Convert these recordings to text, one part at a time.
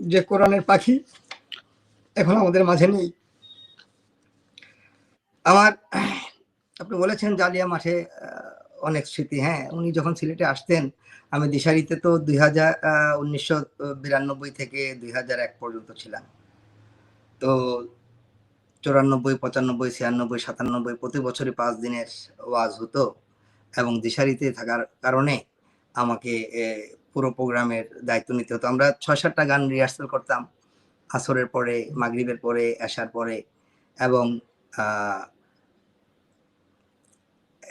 যে কোরআনের পাখি এখন আমাদের মাঝে নেই। আমার, আপনি বলেছেন জালিয়া মাঠে অনেক স্মৃতি। হ্যাঁ উনি যখন সিলেটে আসতেন, আমি দিশারিতে তো দুই হাজার উনিশশো বিরানব্বই থেকে দুই হাজার এক পর্যন্ত ছিলাম। তো চুরানব্বই, পঁচানব্বই, ছিয়ানব্বই, সাতানব্বই, প্রতি বছরই পাঁচ দিনের ওয়াজ হতো এবং দিশারিতে থাকার কারণে আমাকে পুরো প্রোগ্রামের দায়িত্ব নিতে হতো। আমরা ছয় সাতটা গান রিহার্সাল করতাম, আসরের পরে, মাগরিবের পরে আসার পরে এবং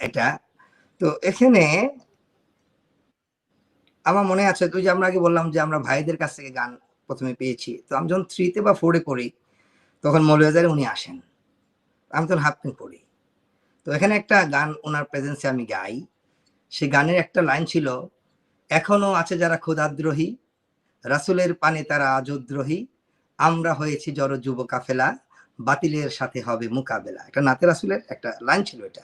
এটা। তো এখানে আমার মনে আছে তুই যে আমরা আগে বললাম যে আমরা ভাইদের কাছ থেকে গান প্রথমে পেয়েছি। তো আমি যখন থ্রিতে বা ফোরে করি, তখন মৌলবাজারে উনি আসেন। আমি তখন হাফ প্যান্ট পড়ি তো এখানে একটা গান ওনার প্রেজেন্সে আমি গাই। সে গানের একটা লাইন ছিল এখনও আছে যারা ক্ষুদাদ্রোহী রাসুলের পানে তারা আজদ্রোহী, আমরা হয়েছি জড় যুব কাফেলা, বাতিলের সাথে হবে মোকাবেলা। এটা নাতে রাসুলের একটা লাইন ছিল এটা।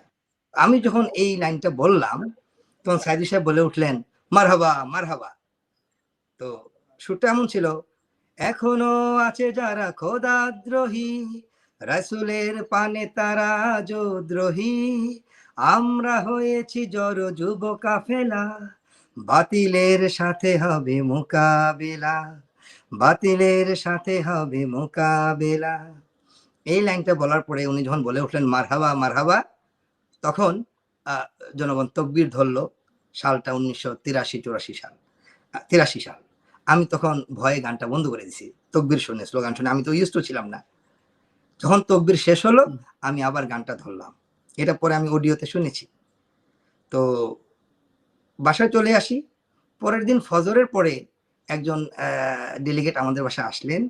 আমি যখন এই লাইনটা বললাম, তখন সাইদি সাহেব বলে উঠলেন, মারহাবা মারহাবা। তো সুরটা এমন ছিল, এখনও আছে যারা খোদাদ্রোহী রাসুলের পানে তারা দ্রোহী আমরা হয়েছি জড় যুব কাফেলা বাতিলের সাথে হবে মোকাবেলা, বাতিলের সাথে হবে মোকাবেলা। এই লাইনটা বলার পরে উনি যখন বলে উঠলেন, মারহাবা মারহাবা, তখন জনগণ তকবির ধরল, সালটা উনিশশো তিরাশি চুরাশি সাল তিরাশি সাল। আমি তখন ভয়ে গানটা বন্ধ করে দিছি, তকবির শুনে, স্লোগান শুনে, আমি তো ইউজ ছিলাম না। যখন তকবির শেষ হলো, আমি আবার গানটা ধরলাম। এটা পরে আমি অডিওতে শুনেছি। তো বাসায় চলে আসি। পরের দিন ফজরের পরে একজন ডেলিগেট আমাদের বাসায় আসলেন।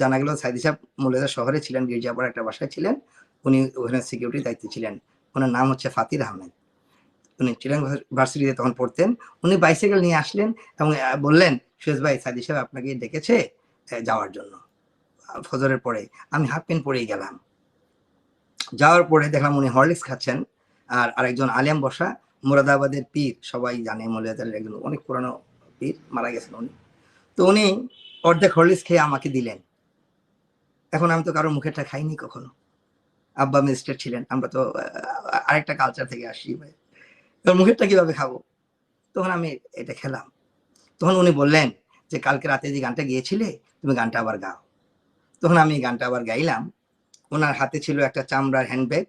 জানা গেল সাইদি সাহেব মৌলাদা শহরে ছিলেন গির্জাপাড়া একটা বাসায় ছিলেন। উনি ওখানে সিকিউরিটি দায়িত্বে ছিলেন। ওনার নাম হচ্ছে ফাতির আহমেদ। উনি চিলেন ভার্সিটিতে তখন পড়তেন। উনি বাইসাইকেল নিয়ে আসলেন এবং বললেন সুয়েজ ভাই, সাইদি সাহেব আপনাকে ডেকেছে যাওয়ার জন্য। ফজরের পরে আমি হাফ প্যান্ট পরেই গেলাম। যাওয়ার পরে দেখলাম উনি হরলিক্স খাচ্ছেন। আর আরেকজন আলিয়াম বসা মুরাদাবাদের পীর, সবাই জানে মৌলিয়াদের একজন অনেক পুরানো পীর, মারা গেছেন উনি। তো উনি অর্ধেক হরলিক্স খেয়ে আমাকে দিলেন। এখন আমি তো কারও মুখেরটা খাইনি কখনো। আব্বা মিনিস্টার ছিলেন, আমরা তো আরেকটা কালচার থেকে আসি ভাই। মুখেরটা কীভাবে খাব? তখন আমি এটা খেলাম। তখন উনি বললেন যে, কালকে রাতে যে গানটা গিয়েছিলে, তুমি গানটা আবার গাও। তখন আমি গানটা আবার গাইলাম। ওনার হাতে ছিল একটা চামড়ার হ্যান্ডব্যাগ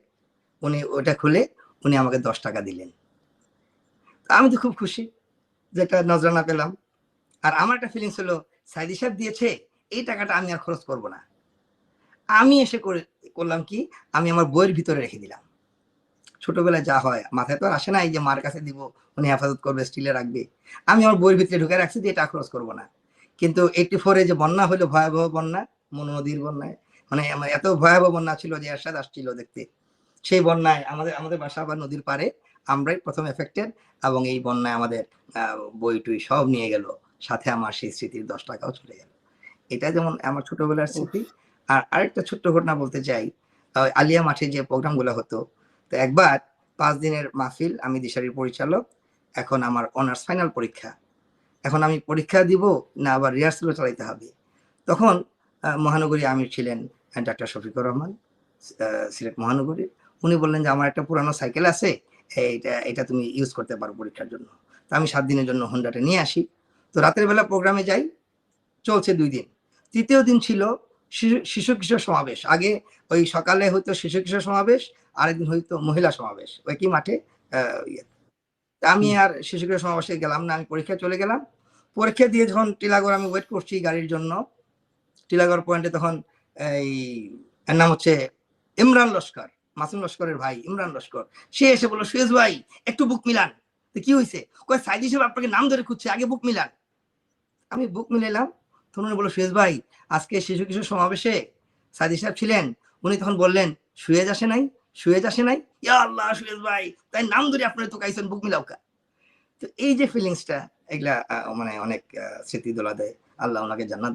উনি ওটা খুলে উনি আমাকে দশ টাকা দিলেন। আমি তো খুব খুশি যে একটা নজরানা পেলাম। আর আমার একটা ফিলিংস হলো, সাইদি সাহেব দিয়েছে, এই টাকাটা আমি আর খরচ করব না। আমি এসে করে, করলাম কি, আমি আমার বইয়ের ভিতরে রেখে দিলাম। ছোটবেলায় যা হয়, মাথায় তো আসে না এই যে মার কাছে দিব, উনি হেফাজত করবে স্টিলে রাখবে। আমি আমার বইয়ের ভিতরে ঢুকে রাখছি যে এটা খরচ করব না। কিন্তু এইটি ফোরে যে বন্যা হলো, ভয়াবহ বন্যা মন নদীর বন্যায় মানে আমার এত ভয়াবহ বন্যা ছিল যে এরশাদ আসছিল দেখতে। সেই বন্যায় আমাদের আমাদের বাসা আবার নদীর পারে আমরাই প্রথম এফেক্টেড এবং এই বন্যায় আমাদের বই টুই সব নিয়ে গেল। সাথে আমার সেই স্মৃতির দশ টাকাও চলে গেল। এটা যেমন আমার ছোটবেলার স্মৃতি। আর আরেকটা ছোট্ট ঘটনা বলতে চাই আলিয়া মাঠে যে প্রোগ্রামগুলো হতো তো একবার পাঁচ দিনের মাহফিল আমি দিশারির পরিচালক এখন আমার অনার্স ফাইনাল পরীক্ষা। এখন আমি পরীক্ষা দিব না আবার রিহার্সেলও চালাইতে হবে। তখন মহানগরী আমির ছিলেন ডাক্তার শফিকুর রহমান সিলেট মহানগরীর। উনি বললেন যে আমার একটা পুরানো সাইকেল আছে এইটা এটা তুমি ইউজ করতে পারো পরীক্ষার জন্য। তো আমি সাত দিনের জন্য হোন্ডাটা নিয়ে আসি। তো রাতের বেলা প্রোগ্রামে যাই চলছে দুই দিন। তৃতীয় দিন ছিল শিশু শিশু কিশোর সমাবেশ। আগে ওই সকালে হয়তো শিশু কিশোর সমাবেশ আরেকদিন হয়তো মহিলা সমাবেশ। ওই কি মাঠে? ইয়ে। তা আমি আর শিশু কিশোর সমাবেশে গেলাম না আমি পরীক্ষা চলে গেলাম। পরীক্ষা দিয়ে যখন টিলাগড় আমি ওয়েট করছি গাড়ির জন্য টিলাগড় পয়েন্টে তখন এই এর নাম হচ্ছে ইমরান লস্কর। মাসুম লস্করের ভাই, ইমরান লস্কর। সে এসে বলল, সুয়েজ ভাই, একটু বুক মিলান। তো কি হয়েছে কয়, সাইদি সাহেব আপনাকে নাম ধরে খুঁজছে, আগে বুক মিলান। আমি বুক মিলালাম তখন উনি বলল, সুয়েজ ভাই, আজকে শিশু কিশোর সমাবেশে সাইদি সাহেব ছিলেন। উনি তখন বললেন, সুয়েজ আসে নাই, সুয়েজ আসে নাই? ইয়া আল্লাহ, সুয়েজ ভাই, তাই নাম ধরে আপনার তো কাইছেন বুক মিলাউকা তো এই যে ফিলিংসটা এগুলা মানে অনেক স্মৃতি দোলা দেয় আল্লাহ ওনাকে জান্নাত